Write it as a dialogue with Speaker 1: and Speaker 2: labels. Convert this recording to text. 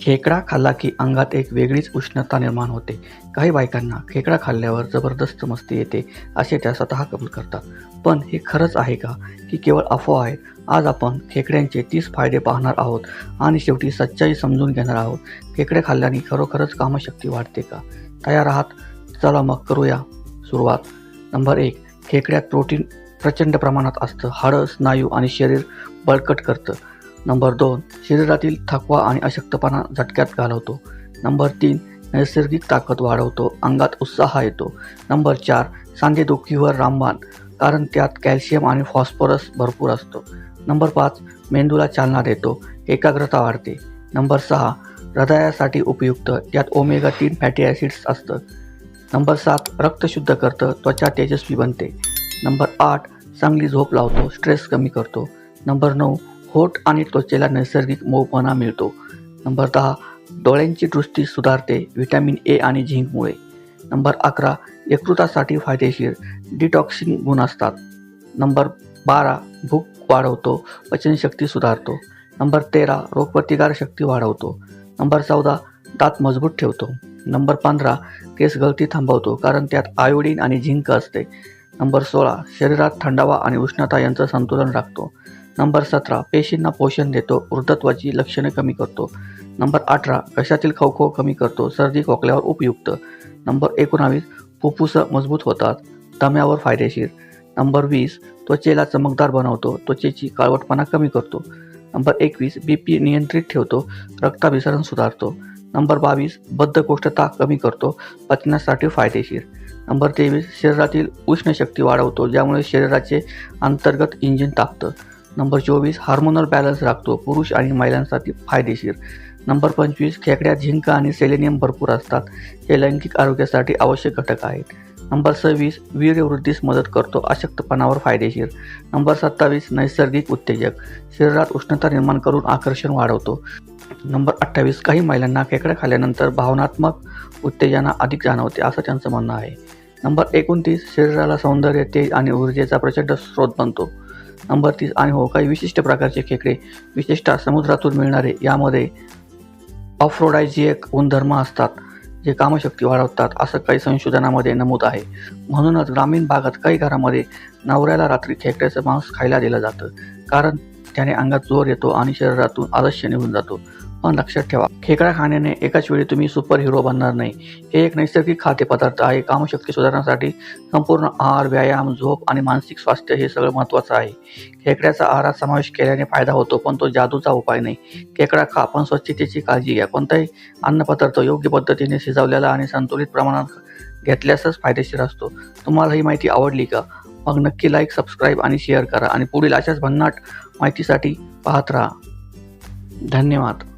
Speaker 1: खेकडा खाल्ला की अंगात एक वेगळीच उष्णता निर्माण होते. काही बायकांना खेकडा खाल्ल्यावर जबरदस्त मस्ती येते असे त्या स्वतः कबूल करतात. पण हे खरंच आहे का की केवळ अफवा आहे आज आपण खेकड्यांचे तीस फायदे पाहणार आहोत आणि शेवटी सच्चाई समजून घेणार आहोत. खेकडे खाल्ल्याने खरोखरच कामशक्ती वाढते का? तयार आहात? चला मग करूया सुरुवात. नंबर एक खेकड्यात प्रोटीन प्रचंड प्रमाणात असतं. हाडं स्नायू आणि शरीर बळकट करतं. नंबर दोन शरीरातील थकवा आणि अशक्तपणा झटक्यात घालवतो. नंबर तीन नैसर्गिक ताकद वाढवतो अंगात उत्साह येतो. नंबर चार सांधेदुखीवर रामबाण कारण त्यात कॅल्शियम आणि फॉस्फरस भरपूर असतो. नंबर पाच मेंदूला चालना देतो एकाग्रता वाढते. नंबर सहा हृदयासाठी उपयुक्त त्यात ओमेगा तीन फॅटी ॲसिड्स असतं. नंबर सात रक्त शुद्ध करतं त्वचा तेजस्वी बनते. नंबर आठ चांगली झोप लावतो स्ट्रेस कमी करतो. नंबर नऊ होठ आणि त्वचेला नैसर्गिक मऊपणा मिळतो. नंबर दहा डोळ्यांची दृष्टी सुधारते व्हिटॅमिन ए आणि झिंकमुळे नंबर अकरा यकृतासाठी फायदेशीर डिटॉक्सिंग गुण असतात. नंबर बारा भूक वाढवतो पचनशक्ती सुधारतो. नंबर तेरा रोगप्रतिकार शक्ती वाढवतो. नंबर चौदा दात मजबूत ठेवतो. नंबर पंधरा केस गळती थांबवतो कारण त्यात आयोडीन आणि झिंक असते. नंबर सोळा शरीरात थंडावा आणि उष्णता यांचं संतुलन राखतो. नंबर सतरा पेशींना पोषण देतो वृद्धत्वाची लक्षणे कमी करतो. नंबर अठरा घशातील खवखव कमी करतो सर्दी खोकल्यावर उपयुक्त. नंबर एकोणावीस फुफ्फुसं मजबूत होतात दम्यावर फायदेशीर. नंबर वीस त्वचेला चमकदार बनवतो त्वचेची काळवटपणा कमी करतो. नंबर एकवीस बी पी नियंत्रित ठेवतो रक्ताभिसरण सुधारतो. नंबर बावीस बद्धकोष्ठता कमी करतो पचण्यासाठी फायदेशीर. नंबर तेवीस शरीरातील उष्ण शक्ती वाढवतो ज्यामुळे शरीराचे अंतर्गत इंजिन तापतं. नंबर चोवीस हार्मोनल बॅलन्स राखतो. पुरुष आणि महिलांसाठी फायदेशीर. नंबर पंचवीस खेकड्यात झिंक आणि सेलेनियम भरपूर असतात. हे लैंगिक आरोग्यासाठी आवश्यक घटक आहेत. नंबर सव्वीस वीर्यवृद्धीस मदत करतो. अशक्तपणावर फायदेशीर. नंबर सत्तावीस नैसर्गिक उत्तेजक. शरीरात उष्णता निर्माण करून आकर्षण वाढवतो. नंबर अठ्ठावीस काही महिलांना खेकडा खाल्ल्यानंतर भावनात्मक उत्तेजना अधिक जाणवते असं त्यांचं म्हणणं आहे. नंबर एकोणतीस शरीराला सौंदर्य तेज आणि ऊर्जेचा प्रचंड स्रोत बनतो. नंबर तीस आणि हो काही विशिष्ट प्रकारचे खेकडे विशेषतः समुद्रातून मिळणारे यामध्ये अफ्रोडायजिएक गुणधर्म असतात जे कामशक्ती वाढवतात असं काही संशोधनामध्ये नमूद आहे. म्हणूनच ग्रामीण भागात काही घरामध्ये नवऱ्याला रात्री खेकड्याचं मांस खायला दिलं जातं. कारण त्याने अंगात जोर येतो आणि शरीरातून आलस्य निघून जातो. पण लक्षात ठेवा खेकडा खाण्याने एकाच वेळी तुम्ही सुपर हिरो बनणार नाही. हे एक नैसर्गिक खाद्यपदार्थ आहे. कामशक्ती सुधारण्यासाठी संपूर्ण आहार व्यायाम झोप आणि मानसिक स्वास्थ्य हे सगळं महत्त्वाचं आहे. खेकड्याचा आहारात समावेश केल्याने फायदा होतो पण तो जादूचा उपाय नाही. खेकडा खा पण स्वच्छतेची काळजी घ्या. कोणताही अन्नपदार्थ योग्य पद्धतीने शिजवलेला आणि संतुलित प्रमाणात घेतल्यासच फायदेशीर असतो. तुम्हाला ही माहिती आवडली का? मग नक्की लाईक सबस्क्राईब आणि शेअर करा. आणि पुढील अशाच भन्नाट माहितीसाठी पाहत राहा. धन्यवाद.